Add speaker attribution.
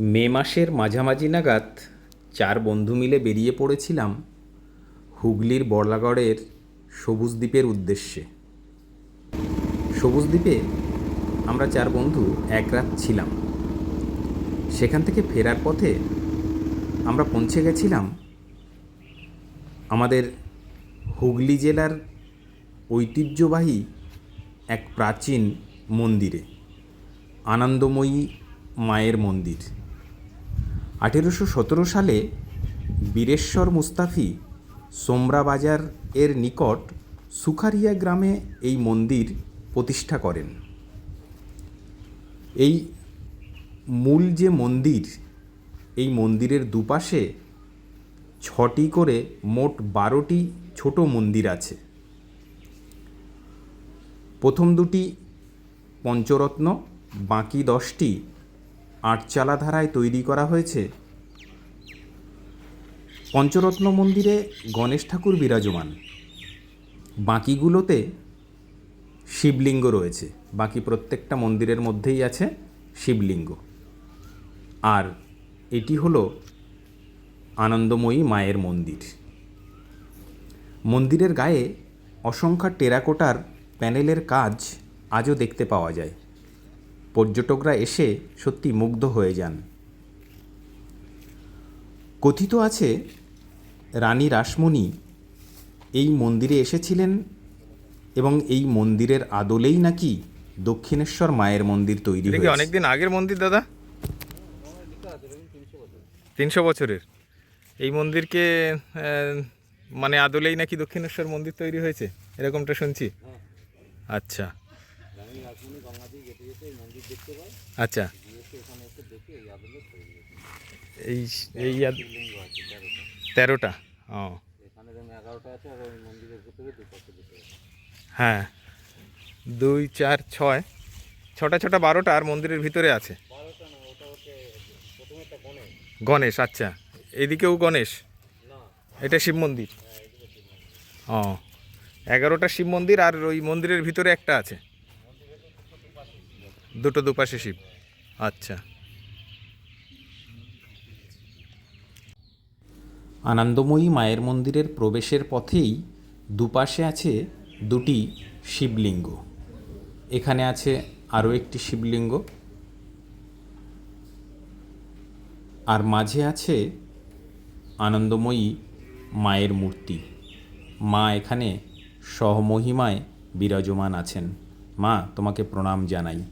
Speaker 1: মে মাসের মাঝামাঝি নাগাদ চার বন্ধু মিলে বেরিয়ে পড়েছিলাম হুগলির বর্লাগড়ের সবুজ দ্বীপের উদ্দেশ্যে। সবুজ দ্বীপে আমরা চার বন্ধু এক রাত ছিলাম। সেখান থেকে ফেরার পথে আমরা পৌঁছে গেছিলাম আমাদের হুগলি জেলার ঐতিহ্যবাহী এক প্রাচীন মন্দিরে, আনন্দময়ী মায়ের মন্দির। আঠেরোশো সতেরো সালে বীরেশ্বর মুস্তাফি সোমরা বাজার এর নিকট সুখারিয়া গ্রামে এই মন্দির প্রতিষ্ঠা করেন। এই মূল যে মন্দির, এই মন্দিরের দুপাশে ছটি করে মোট বারোটি ছোট মন্দির আছে। প্রথম দুটি পঞ্চরত্ন, বাকি দশটি আটচালা ধারায় তৈরি করা হয়েছে। পঞ্চরত্ন মন্দিরে গণেশ ঠাকুর বিরাজমান। বাকিগুলোতে শিবলিঙ্গ রয়েছে। বাকি প্রত্যেকটা মন্দিরের মধ্যেই আছে শিবলিঙ্গ। আর এটি হলো আনন্দময়ী মায়ের মন্দির। মন্দিরের গায়ে অসংখ্য টেরাকোটার প্যানেলের কাজ আজও দেখতে পাওয়া যায়। পর্যটকরা এসে সত্যি মুগ্ধ হয়ে যান। কথিত আছে রানী রাসমণি এই মন্দিরে এসেছিলেন এবং এই মন্দিরের আদলেই নাকি দক্ষিণেশ্বর মায়ের মন্দির তৈরি হয়েছে।
Speaker 2: অনেকদিন আগের মন্দির দাদা? তিনশো বছরের। এই মন্দিরকে মানে আদলেই নাকি দক্ষিণেশ্বর মন্দির তৈরি হয়েছে? এরকমটা শুনছি। আচ্ছা। আচ্ছা। এই এই তেরোটা, ও। হ্যাঁ। দুই, চার, ছয়, ছটা ছটা, বারোটা আর মন্দিরের ভিতরে আছে। গণেশ আচ্ছা। এদিকেও গণেশ? এটা শিব মন্দির? ও। এগারোটা শিব মন্দির আর ওই মন্দিরের ভিতরে একটা আছে। দুটো দুপাশে শিব। আচ্ছা।
Speaker 1: আনন্দময়ী মায়ের মন্দিরের প্রবেশের পথেই দুপাশে আছে দুটি শিবলিঙ্গ। এখানে আছে আরও একটি শিবলিঙ্গ। আর মাঝে আছে আনন্দময়ী মায়ের মূর্তি। মা এখানে সহমহিমায় বিরাজমান আছেন। মা, তোমাকে প্রণাম জানাই।